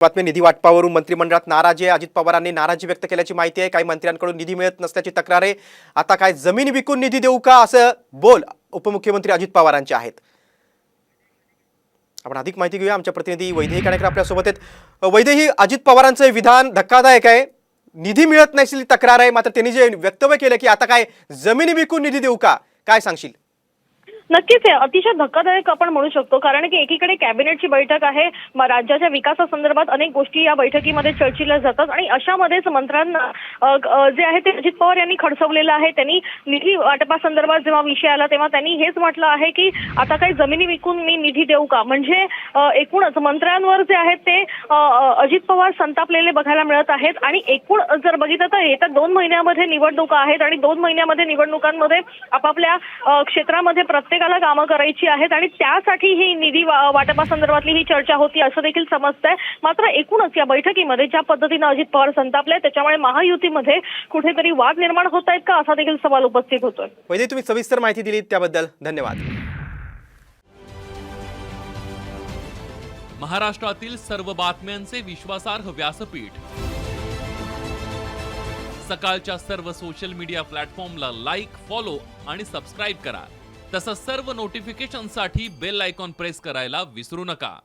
बातमी निधी वाटपावरून मंत्रिमंडळात नाराजी आहे. अजित पवारांनी नाराजी व्यक्त केल्याची माहिती आहे. काही मंत्र्यांकडून निधी मिळत नसल्याची तक्रार आहे. आता काय जमीन विकून निधी देऊ का? असं बोल उपमुख्यमंत्री अजित पवारांचे आहेत. आपण अधिक माहिती घेऊया. आमच्या प्रतिनिधी वैदेही काणेकर आपल्यासोबत आहेत. वैदेही अजित पवारांचं विधान धक्कादायक आहे. निधी मिळत नसलेली तक्रार आहे. मात्र त्यांनी जे वक्तव्य केलं की आता काय जमीन विकून निधी देऊ का? काय सांगशील? नक्कीच हे अतिशय धक्कादायक आपण म्हणू शकतो. कारण की एकीकडे कॅबिनेटची बैठक आहे. राज्याच्या विकासासंदर्भात अनेक गोष्टी या बैठकीमध्ये चर्चिल्या जातात आणि अशामध्येच मंत्र्यांना जे आहे ते अजित पवार यांनी खडसवलेलं आहे. त्यांनी निधी वाटपासंदर्भात जेव्हा विषय आला तेव्हा त्यांनी हेच म्हटलं आहे की आता काही जमिनी विकून मी निधी देऊ का? म्हणजे एकूणच मंत्र्यांवर जे आहेत ते अजित पवार संतापलेले बघायला मिळत आहेत. आणि एकूण जर बघितलं तर येत्या दोन महिन्यामध्ये निवडणुका आहेत आणि दोन महिन्यामध्ये निवडणुकांमध्ये आपापल्या क्षेत्रामध्ये प्रत्येकाला कामं करायची आहेत आणि त्यासाठी ही निधी वाटपासंदर्भातली ही चर्चा होती असं देखील समजतंय. मात्र एकूणच या बैठकीमध्ये ज्या पद्धतीनं अजित पवार संतापले त्याच्यामुळे महायुती महायुतीमध्ये कुठेतरी वाद निर्माण होत आहेत का? असा देखील सवाल उपस्थित होतोय. तुम्ही सविस्तर माहिती दिली त्याबद्दल. धन्यवाद. महाराष्ट्रातील सर्व बातम्यांचे विश्वासार्ह व्यासपीठ. सकाळच्या सर्व सोशल मीडिया प्लॅटफॉर्मला लाईक फॉलो आणि सबस्क्राईब करा. तसंच सर्व नोटिफिकेशनसाठी बेल आयकॉन प्रेस करायला विसरू नका.